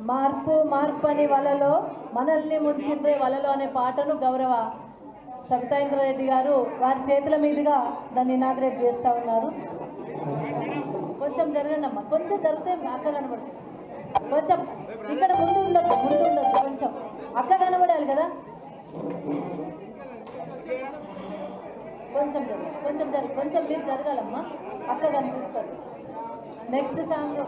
మార్పు మార్పు అని వలలో మనల్ని ముంచిందే వలలో అనే పాటను గౌరవ సవితాయింద్ర రెడ్డి గారు వారి చేతుల మీదుగా దాన్ని ఇనాగ్రేట్ చేస్తా ఉన్నారు. కొంచెం జరగనమ్మా కొంచెం జరిగితే అక్క కనబడుతుంది. కొంచెం ఇక్కడ ముందు ఉండొద్దు ముందు ఉండొద్దు కొంచెం. అక్క కనబడాలి కదా? కొంచెం జరగ కొంచెం జరగ కొంచెం మీరు జరగాలమ్మా. అక్క కనిపిస్తుంది. నెక్స్ట్ సాంగ్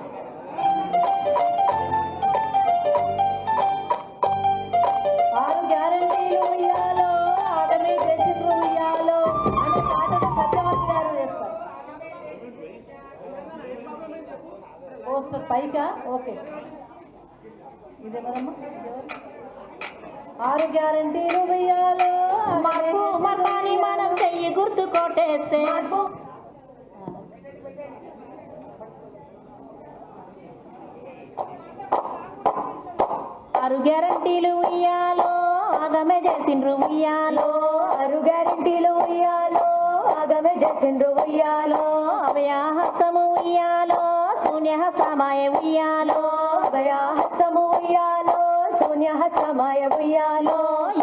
పైకా? ఓకే. ఇదేమరమ్మా ఇదెవరు? ఆరు గ్యారంటీలు మతాన్ని మనం చెయ్యి గుర్తు కొట్టేస్తే ఆరు గ్యారంటీలు ఉయ్యాలో ఆగమే చేసిండ్రు ఉయ్యాలో ఆరు గ్యారంటీలు ఉయ్యాలో ఆగమే చేసిండ్రు ఉయ్యాలో అభయహస్తము ఉయ్యాలో. శూన్యహస్తమాయ ఉయ్యాలో అభయహస్తము ఉయ్యాలో శూన్యహస్తమాయ ఉయ్యాలో.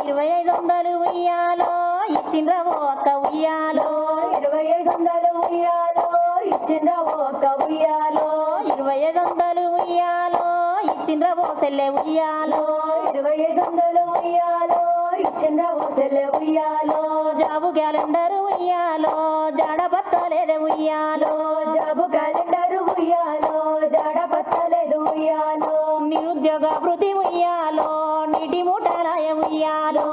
ఇరవై ఐదు వందలు ఉయ్యాలో ఇచ్చిండ్రవో అక్క ఉయ్యాలో. ఇరవై ఐదు వందలు ఉయ్యాలో ఇచ్చిండ్ర ఒక ఉయ్యాలో. ఇరవై ఐదు వందలు ఉయ్యాలో ఇచ్చిండ్రవో సెల్లె ఉయ్యాలో. ఇరవై ఐదు వందలు ఉయ్యాలో. ఇచ్చిండ్ర ఓ సెల్లె ఉయ్యాలో. జాబు క్యాలెండర్ ఉయ్యాలో. జాడపత్తలేదే ఉయ్యాలో. జాబు క్యాలెండర్ ఉయ్యాలో. జాడ పత్తలేదు ఉయ్యాలో. నిరుద్యోగ వృత్తి ఉయ్యాలో. నీటి మూటలాయ ఉయ్యాలో.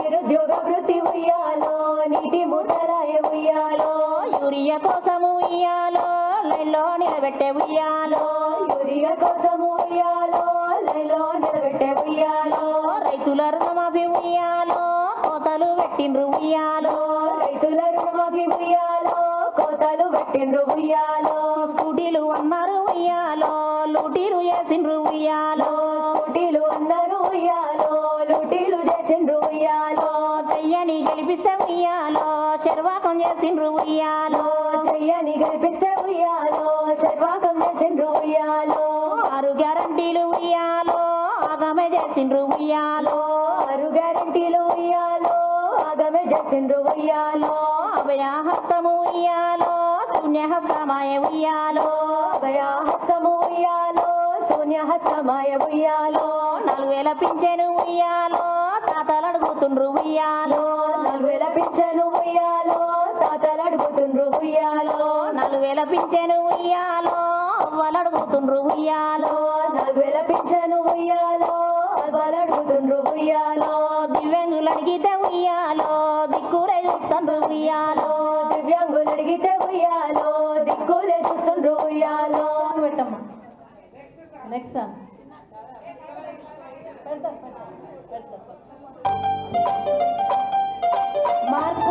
నిరుద్యోగ వృత్తి ఉయ్యాలో. నీటి ముట్టలాయ ఉయ్యాలో. యూరియా కోసము ఉయ్యాలో. లైన్లో నిలబెట్టే ఉయ్యాలో. యూరియా కోసము ఉయ్యాలో లైలో నిలబెట్టే ఉయ్యాలో. రైతుల రుణమాఫీ ఉయ్యాలో కోతలు పెట్టిండ్రు ఉయ్యాలో. రైతుల రుణమాఫీ ఉయ్యాలో కోతలు పెట్టిండ్రు ఉయ్యాలో. స్కూటీలు అన్నారు ఉయ్యాలో లూటీలు చేసిండ్రు ఉయ్యాలో. స్కూటీలు అన్నారు ఉయ్యాలో లూటీలు చేసిండ్రు ఉయ్యాలో చెయ్యని గెలిపిస్తే ఉయ్యాలో శర్వాకం చేసిండ్రు ఉయ్యాలో చెయ్యని గెలిపిస్తే ఉయ్యాలో శర్వాకం చేసిండ్రు ఉయ్యాలో ఆరు గ్యారంటీలు ఉయ్యాలో ఆగమే చేసిండ్రు ఉయ్యాలో ఆరు గ్యారంటీలు ఉయ్యాలో ఆగమే చేసిండ్రు ఉయ్యాలో అభయాహస్తము ఉయ్యాలో శూన్యహస్తమాయ ఉయ్యాలో అభయాహస్తము ఉయ్యాలో శూన్యహస్తమాయ ఉయ్యాలో నాలుగు వేల పింఛను ఉయ్యాలో తాతలు అడుగుతుండ్రు ఉయ్యాలో. నాలుగు వేల పింఛను ఉయ్యాలో తాతలు అడుగుతుండ్రు ఉయ్యాలో. నాలుగు వేల పింఛను ఉయ్యాలో అవ్వలు అడుగుతుండ్రు ఉయ్యాలో. నాలుగు వేల పింఛను ఉయ్యాలో వాళ్ళు అడుగుతుండ్రు ఉయ్యాలో. దివ్యాంగులు అడిగితే ఉయ్యాలో దిక్కురే చూస్తుండ్రు ఉయ్యాలో. దివ్యాంగులు అడిగితే ఉయ్యాలో దిక్కులే చూస్తుండ్రు ఉయ్యాలో. నెక్స్ట్ సాంగ్ మార్పు మార్పు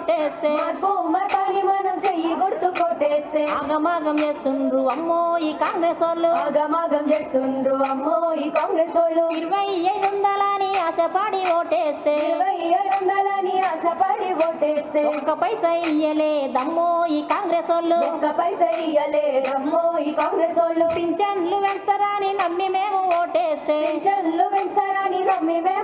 కొట్టేస్తే. మార్పాన్ని మనం చెయ్యి గుర్తు కొట్టేస్తే. ఆగమాగం చేస్తుండ్రు అమ్మో ఈ కాంగ్రెస్ వాళ్ళు ఆగమాగం చేస్తుండ్రు అమ్మో ఈ కాంగ్రెస్ వాళ్ళు ఇరవై ఐదు వందలని ఆశపడి ఓటేస్తే. ఇరవై ఐదు వందలని ఆశపడి ఓటేస్తే. ఒక్క పైసా ఇయ్యలేదమ్మో ఈ కాంగ్రెస్ వాళ్ళు ఒక్క పైస ఇయ్యలేదమ్మో ఈ కాంగ్రెస్ వాళ్ళు పింఛన్లు వేస్తారని నమ్మి మేము ఓటేస్తే. పెన్షన్లు పెంచుతారని నమ్మి మేము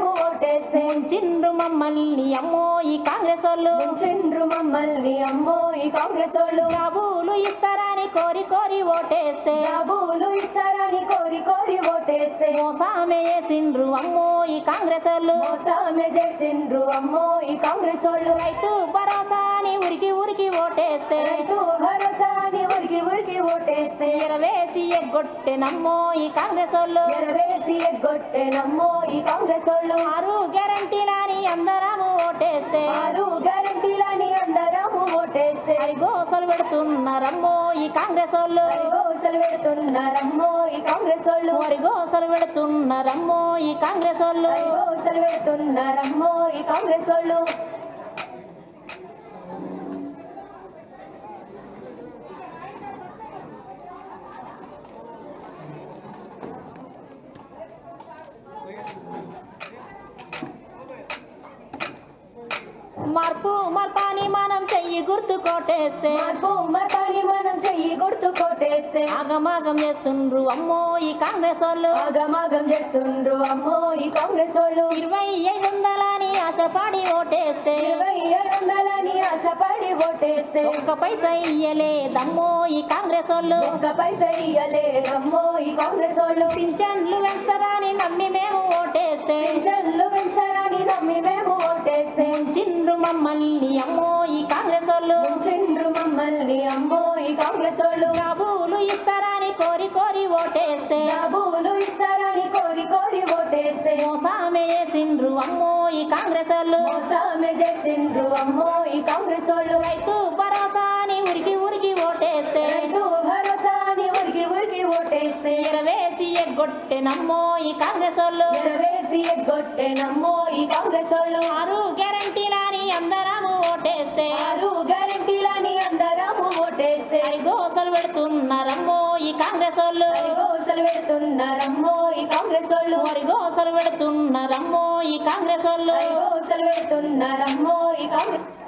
మమ్మల్ని అమ్మో ఈ కాంగ్రెస్ వాళ్ళు. పెంచిండ్రు మమ్మల్ని అమ్మో ఈ కాంగ్రెస్ వాళ్ళు. జాబులు ఇస్తారని కోరి కోరి ఓటేస్తే. డబ్బులు ఇస్తారని కోరి కోరి ఓటేస్తే. మోసామే చేసిండ్రు అమ్మో ఈ కాంగ్రెస్ వాళ్ళు. మోసమే చేసిండ్రు అమ్మో ఈ కాంగ్రెస్ వాళ్ళు. రైతు భరోసా అని ఉరికి ఉరికి ఓటేస్తే. రైతు భరోసా అని ఉరికి ఉరికి ఓటేస్తే. ఎరవేసి ఎగ్గొట్టెనమ్మో ఈ కాంగ్రెస్ వాళ్ళు. ఎరవేసి ఎగ్గొట్టేనమ్మో ఈ కాంగ్రెస్ వాళ్ళు. ఆరు గ్యారంటీలని అందరము ఓటేస్తే. ఆరు గ్యారంటీలని అందరము ఓటేస్తే. గోసలు పెడుతున్నారమ్మో ఈ కాంగ్రెస్ వాళ్ళు. గోసలు పెడుతున్నారమ్మో ఈ కాంగ్రెస్ వాళ్ళు. మరి గోసలు పెడుతున్నారమ్మో ఈ కాంగ్రెస్ వాళ్ళు. గోసలు పెడుతున్నారమ్మో ఈ కాంగ్రెస్ వాళ్ళు మార్పు మార్పాని మనం చెయ్యి గుర్తు కొట్టేస్తే మార్పు మతాన్ని మనం చెయ్యి గుర్తు కొట్టేస్తే ఆగమాగం చేస్తుండ్రు. అమ్మో ఈ కాంగ్రెస్ వాళ్ళు. ఆగమాగం చేస్తుండ్రు. అమ్మో ఈ కాంగ్రెస్ వాళ్ళు. ఇరవై ఐదు వందలని ఆశపడి ఓటేస్తే. ఇరవై ఆశపడి ఓటేస్తే. ఒక్క పైసా ఇయ్యలేదమ్మో ఈ కాంగ్రెస్ వాళ్ళు. ఒక్క పైస ఇయ్యలేదమ్మో ఈ కాంగ్రెస్ వాళ్ళు. పింఛన్లు వేస్తారని నమ్మి మేము ఓటేస్తే. పెన్షన్లు పెంచుతారని నమ్మి మేము ఓటేస్తే. చిండ్రు మమ్మల్ని అమ్మో ఈ కాంగ్రెస్ వాళ్ళు. ఉంచిండ్రు మమ్మల్ని అమ్మో ఈ కాంగ్రెస్ వాళ్ళు. జాబులు ఇస్తారని కోరి కోరి ఓటేస్తే. డబ్బులు ఇస్తారని కోరి కోరి ఓటేస్తే. మోసామే చేసిండ్రు అమ్మో ఈ కాంగ్రెస్ వాళ్ళు మోసమే చేసిండ్రు అమ్మో ఈ కాంగ్రెస్ వాళ్ళు రైతు భరోసా అని ఉరికి ఉరికి ఓటేస్తే. రైతు భరోసా అని ఉరికి ఉరికి ఓటేస్తే. ఎరవేసి ఎగ్గొట్టెనమ్మో ఈ కాంగ్రెస్ వాళ్ళు ఎరవేసి ఎగ్గొట్టేనమ్మో ఈ కాంగ్రెస్ వాళ్ళు ఆరు గ్యారంటీలని అందరము ఓటేస్తే. ఆరు గ్యారంటీలని అందరము ఓటేస్తే. గోసలు పెడుతున్నారమ్మో ఈ కాంగ్రెస్ వాళ్ళు. గోసలు పెడుతున్నారమ్మో ఈ కాంగ్రెస్ వాళ్ళు. మరి గోసలు పెడుతున్నారమ్మో ఈ కాంగ్రెస్ వాళ్ళు. గోసలు పెడుతున్నారమ్మో ఈ కాంగ్రెస్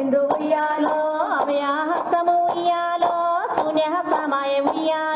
ఆగమే ఉయ్యాలో ఉయ్యాలో అభయహస్తము ఉయ్యాలో శూన్య హస్తమాయ ఉయ్యాలో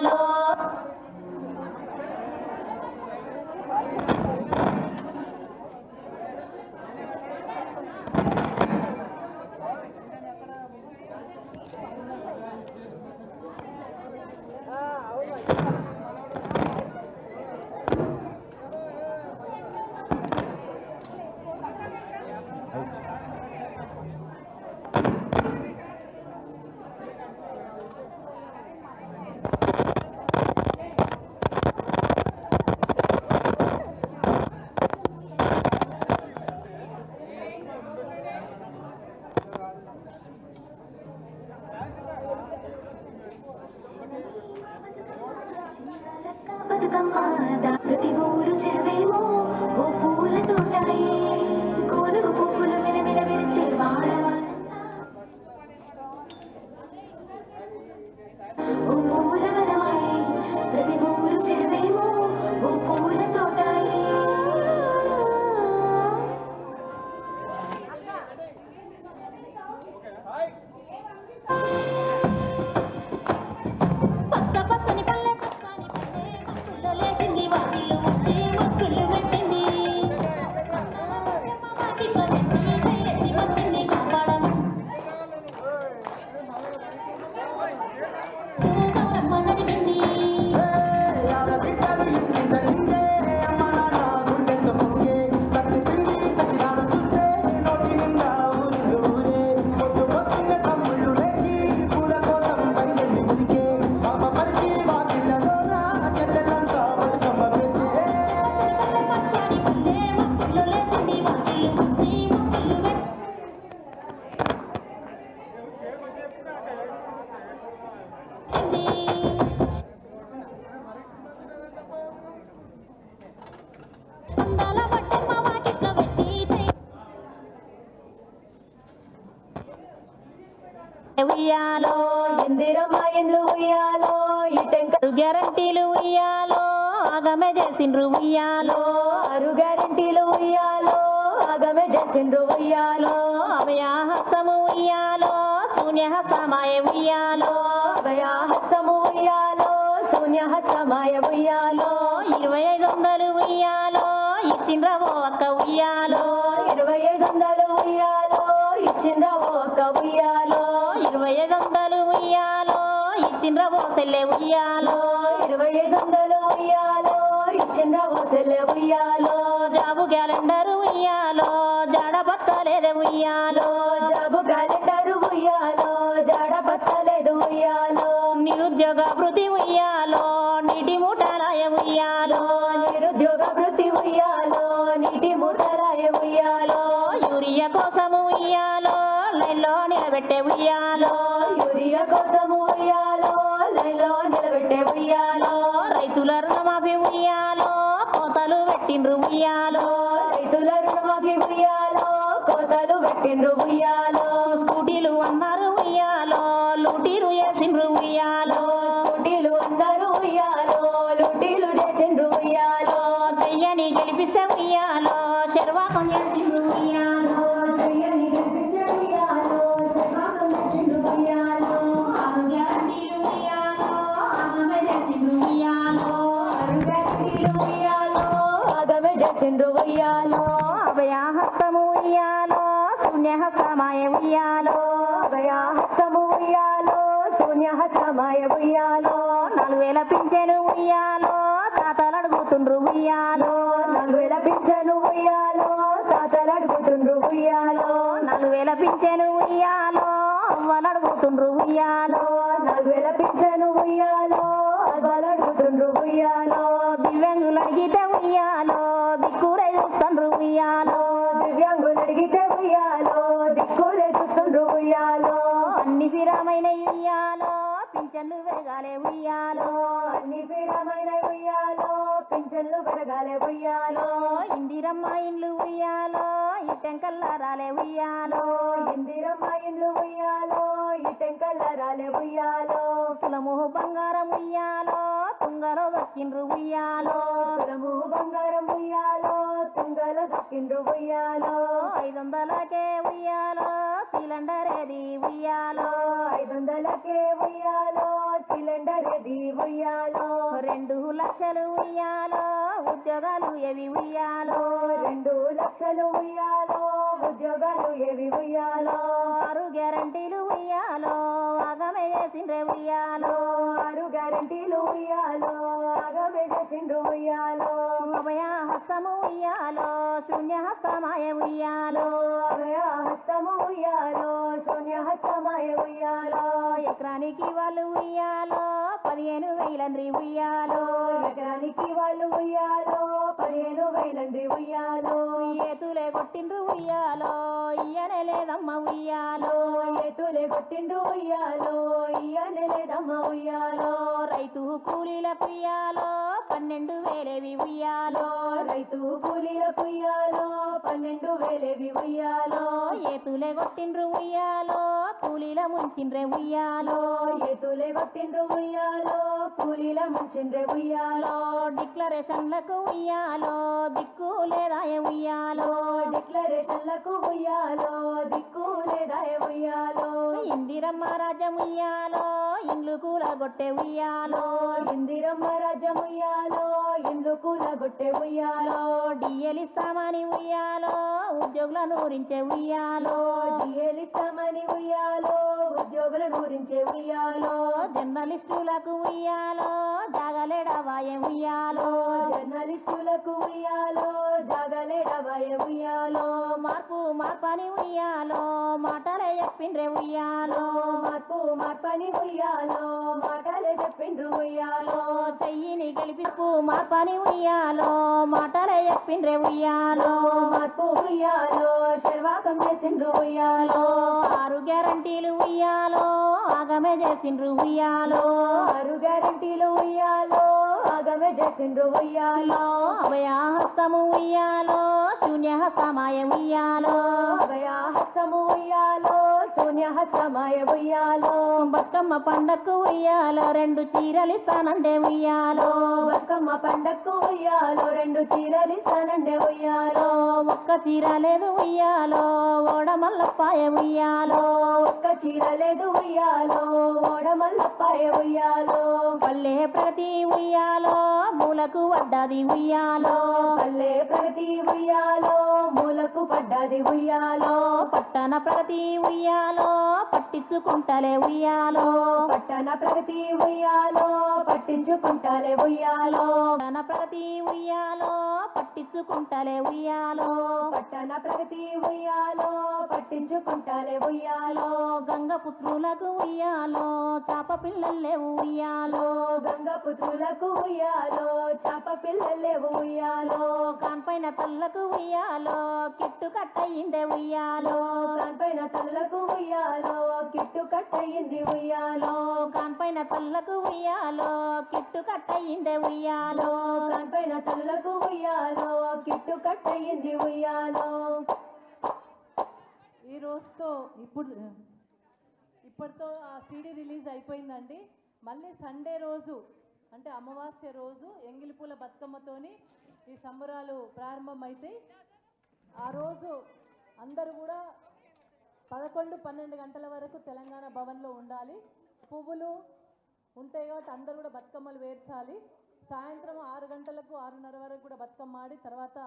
ఉయ్యాలో ఇందిరమ్మ ఇండ్లు ఉయ్యాలో ఈ టెంక గ్యారంటీలు ఉయ్యాలో ఆగమే చేసిండ్రు ఉయ్యాలో. ఆరు గ్యారంటీలు ఉయ్యాలో ఆగమే చేసిండ్రు ఉయ్యాలో. అభయహస్తము ఉయ్యాలో శూన్యహస్తమాయ ఉయ్యాలో. అభయహస్తము ఉయ్యాలో శూన్యహస్తమాయ ఉయ్యాలో. ఇరవై ఐదు వందలు ఉయ్యాలో ఇచ్చిండ్రవో అక్క ఉయ్యాలో. ఇరవై ఐదు వందలు ఉయ్యాలో ఇచ్చిండ్రా ఓ ఒక్క ఉయ్యాలో. ఇరవై ఐదు వందలు ఉయ్యాలో ఇచ్చిండ్రవో సెల్లె ఉయ్యాలో. ఇరవై ఐదు వందలు ఉయ్యాలో ఇచ్చిండ్రా ఓ సెల్లె ఉయ్యాలో. జాబు క్యాలెండర్ ఉయ్యాలో జాడ పట్టలేదే ఉయ్యాలో. జాబు క్యాలెండర్ ఉయ్యాలో జాడ పత్తలేదు ఉయ్యాలో. నిరుద్యోగ వృత్తి ఉయ్యాలో నిలబెట్టే ఉయ్యాలో. యూరియా కోసము ఉయ్యాలో లైన్లో నిలబెట్టే ఉయ్యాలో. రైతుల రుణమాఫీ ఉయ్యాలో కోతలు పెట్టిండ్రు ఉయ్యాలో. రైతుల రుణమాఫీ ఉయ్యాలో కోతలు పెట్టిండ్రు ఉయ్యాలో. స్కూటీలు అన్నారు ఉయ్యాలో లూటీలు వేసిండ్రు ఉయ్యాలో. నాలుగు వేల పింఛను ఉయ్యాలో తాతలు అడుగుతుండ్రు ఉయ్యాలో. నాలుగు వేల పింఛను ఉయ్యాలో అవ్వలు అడుగుతుండ్రు ఉయ్యాలో. నాలుగు వేల పింఛను ఉయ్యాలో అవ్వాలు అడుగుతుండ్రు ఉయ్యాలో. దివ్యాంగులు అడిగితే ఉయ్యాలో దిక్కురే చూస్తుండ్రు ఉయ్యాలో. దివ్యాంగులు అడిగితే ఉయ్యాలో దిక్కులే చూస్తుండ్రు ఉయ్యాలో. అన్ని విరామైన ఉయ్యాలో పింఛన్లు పెరగాలే ఉయ్యాలో. అన్ని పీరమైన ఉయ్యాలో పింఛన్లు పెరగాలే ఉయ్యాలో. ఇందిరమ్మ ఇండ్లు ఉయ్యాలో ఇటెంకల్లా రాలే ఉయ్యాలో. ఇందిరమ్మ ఇండ్లు ఉయ్యాలో ఈ టెంకల్ల రాలే ఉయ్యాలో. కులము బంగారం ఉయ్యాలో తుంగలో దక్కిండ్రు ఉయ్యాలో. కులము బంగారం ఉయ్యాలో వందల దక్కిండ్రు ఉయ్యాలో. ఐదు వందలకే ఉయ్యాలో. సిలిండర్ ఏది ఉయ్యాలో ఐదు వందలకే ఉయ్యాలో సిలిండర్ ఎది ఉయ్యాలో రెండు లక్షలు ఉయ్యాలో ఉద్యోగాలు ఏవి ఉయ్యాలో. రెండు లక్షలు ఉయ్యాలో ఉద్యోగాలు ఏవి ఉయ్యాలో. ఆరు గ్యారంటీలు ఉయ్యాలో చేసిండ్రే ఉయ్యాలో ఆరు గ్యారంటీలు ఉయ్యాలో ఆగమే చేసిండ్రు ఉయ్యాలో. అభయ హస్తము ఉయ్యాలో శూన్య హస్తమాయ ఉయ్యాలో. అభయ హస్తము ఉయ్యాలో శూన్య హస్తమాయ ఉయ్యాలో. ఎకరానికి వాళ్ళు ఉయ్యాలో పదిహేను వేలండ్రి ఉయ్యాలో. ఎకరానికి వాళ్ళు ఉయ్యాలో. పదిహేను వేలండ్రి ఉయ్యాలో. ఏతులే కొట్టిండ్రు ఉయ్యాలో. ఇయ్యనే లేదమ్మ ఉయ్యాలో. ఎతులే కొట్టిండ్రు ఉయ్యాలో. ఇయ్యనే లేదమ్మ ఉయ్యాలో. రైతు కూలీలకు ఉయ్యాలో. పన్నెండు వేలేవి ఉయ్యాలో. రైతు కూలీలకు ఉయ్యాలో. పన్నెండు వేలేవి ఉయ్యాలో. ఏతులే కొట్టిండ్రు ఉయ్యాలో. కూలీల ముంచిండ్రే ఉయ్యాలో ఎతులే కొట్టిండ్రు ఉయ్యాలో కూలీల ముంచిండ్రే ఉయ్యాలో డిక్లరేషన్లకు ఉయ్యాలో దిక్కు లేదాయ ఉయ్యాలో డిక్లరేషన్లకు ఉయ్యాలో దిక్కు లేదా ఉయ్యాలో ఇందిరమ్మ రాజ్యం ఉయ్యాలో ఇండ్లు కూలగొట్టే ఉయ్యాలో ఇందిరమ్మ రాజ్యం ఉయ్యాలో ఇండ్లు కూలగొట్టే ఉయ్యాలో డిఎల్ ఇస్తామని ఉయ్యాలో ఉద్యోగుల నూరించే ఉయ్యాలో డిఎలిస్తామని ఉయ్యాలో ఉద్యోగులను గురించే ఉయ్యాలో జర్నలిస్టులకు ఉయ్యాలో జాగలేడవాయే ఉయ్యాలో. జర్నలిస్టులకు ఉయ్యాలో జాగలేడవాయ ఉయ్యాలో మార్పు మార్పని ఉయ్యాలో మాటలే చెప్పిండ్రే ఉయ్యాలో. మార్పు మార్పని ఉయ్యాలో మాటలే చెప్పిండ్రు ఉయ్యాలో. చెయ్యిని గెలిపిపు మార్పని ఉయ్యాలో మాటలే చెప్పిండ్రే ఉయ్యాలో. మార్పు ఉయ్యాలో శర్వాకం చేసిండ్రు ఉయ్యాలో. ఆరు గ్యారంటీలు ఉయ్యాలో ఆగమే చేసిండ్రు ఉయ్యాలో. ఆరు గ్యారంటీలు ఉయ్యాలో ఆగమే చేసిండ్రు ఉయ్యాలో. అభయాహస్తము ఉయ్యాలో శూన్యహస్తమాయ ఉయ్యాలో అభయ హస్తము ఉయ్యాలో శూన్య హస్తమాయ ఉయ్యాలో బతుకమ్మ పండక్కు ఉయ్యాలో రెండు చీరలు ఇస్తానండే ఉయ్యాలో. బతుకమ్మ పండక్కు ఉయ్యాలో రెండు చీరలు ఇస్తానండే ఉయ్యాలో. ఒక్క చీర లేదు ఉయ్యాలో ఓడమల్లపాయ ఉయ్యాలో. ఒక్క చీర లేదు ఉయ్యాలో ఓడమల్లప్పాయ ఉయ్యాలో. పల్లె ప్రతి ఉయ్యాలో మూలకు వడ్డది ఉయ్యాలో. పల్లె ప్రగతి ఉయ్యాలో మూలకు పడ్డది ఉయ్యాలో. పట్టణ ప్రగతి ఉయ్యాలో పట్టించుకుంటలే ఉయ్యాలో. పట్టణ ప్రగతి ఉయ్యాలో పట్టించుకుంటాలే ఉయ్యాలో. పట్టణ ప్రగతి ఉయ్యాలో పట్టించుకుంటలే ఉయ్యాలో. పట్టణ ప్రగతి ఉయ్యాలో పట్టించుకుంటాలే ఉయ్యాలో గంగపుత్రులకు ఉయ్యాలో చాప పిల్లలు ఉయ్యాలో. గంగపుత్రులకు ఉయ్యాలో చాప పిల్లలేవు ఉయ్యాలో. కాన్పైన తల్లకు ఉయ్యాలో కిట్టు కట్టయిందే ఉయ్యాలో. దానిపైన తల్లకు ఉయ్యాలో కిట్టు కట్టయింది ఉయ్యాలో. కాన్పైన తల్లకు ఉయ్యాలో కిట్టు కట్టయిందే ఉయ్యాలో. పైన తల్లకు ఉయ్యాలో కిట్టు కట్టయింది ఉయ్యాలో. ఈ రోజుతో ఇప్పుడు ఇప్పటితో ఆ సీడీ రిలీజ్ అయిపోయిందండి. మళ్ళీ సండే రోజు అంటే అమావాస్య రోజు ఎంగిలిపూల బతుకమ్మతోని ఈ సంబరాలు ప్రారంభమవుతాయి ఆ రోజు అందరూ కూడా పదకొండు పన్నెండు గంటల వరకు తెలంగాణ భవన్లో ఉండాలి. పువ్వులు ఉంటాయి కాబట్టి అందరూ కూడా బతుకమ్మలు వేర్చాలి. సాయంత్రం ఆరు గంటలకు ఆరున్నర వరకు కూడా బతుకమ్మ ఆడి తర్వాత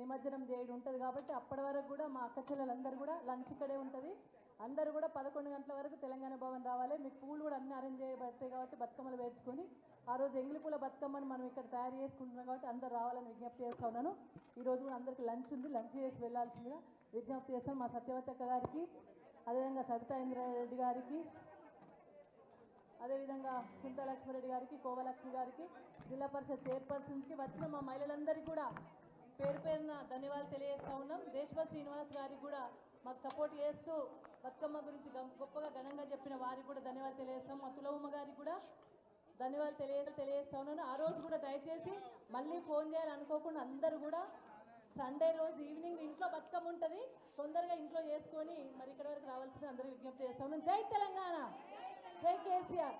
నిమజ్జనం చేయడం ఉంటుంది కాబట్టి అప్పటి వరకు కూడా మా అక్క చెల్లెలందరూ కూడా లంచ్ ఇక్కడే ఉంటుంది. అందరూ కూడా పదకొండు గంటల వరకు తెలంగాణ భవన్ రావాలి. మీకు పూలు కూడా అన్ని అరేంజ్ చేయబడతాయి కాబట్టి బతుకమ్మలు వేర్చుకొని ఆ రోజు ఎంగిలిపూల బతుకమ్మని మనం ఇక్కడ తయారు చేసుకుంటున్నాం కాబట్టి అందరూ రావాలని విజ్ఞప్తి చేస్తా ఉన్నాను. ఈ రోజు కూడా అందరికీ లంచ్ ఉంది. లంచ్ చేసి వెళ్ళాల్సిందిగా విజ్ఞప్తి చేస్తాను మా సత్యవతి అక్క గారికి అదేవిధంగా సబితా ఇంద్రారెడ్డి గారికి అదేవిధంగా సుంత లక్ష్మిరెడ్డి గారికి కోవలక్ష్మి గారికి జిల్లా పరిషత్ చైర్పర్సన్స్కి వచ్చిన మా మహిళలందరికీ కూడా పేరు పేరున ధన్యవాదాలు తెలియజేస్తా ఉన్నాం. దేశపతి శ్రీనివాస్ గారికి కూడా మాకు సపోర్ట్ చేస్తూ బతుకమ్మ గురించి గొప్పగా ఘనంగా చెప్పిన వారికి కూడా ధన్యవాదాలు తెలియజేస్తాం. మా తులవమ్మ గారికి కూడా ధన్యవాదాలు తెలియ తెలియజేస్తా ఉన్నాను. ఆ రోజు కూడా దయచేసి మళ్ళీ ఫోన్ చేయాలనుకోకుండా అందరూ కూడా సండే రోజు ఈవినింగ్ ఇంట్లో బతుకమ్మ ఉంటుంది. తొందరగా ఇంట్లో చేసుకొని మరి ఇక్కడ వరకు రావాల్సింది అందరూ విజ్ఞప్తి చేస్తా ఉన్నాను. జై తెలంగాణ! జై కేసీఆర్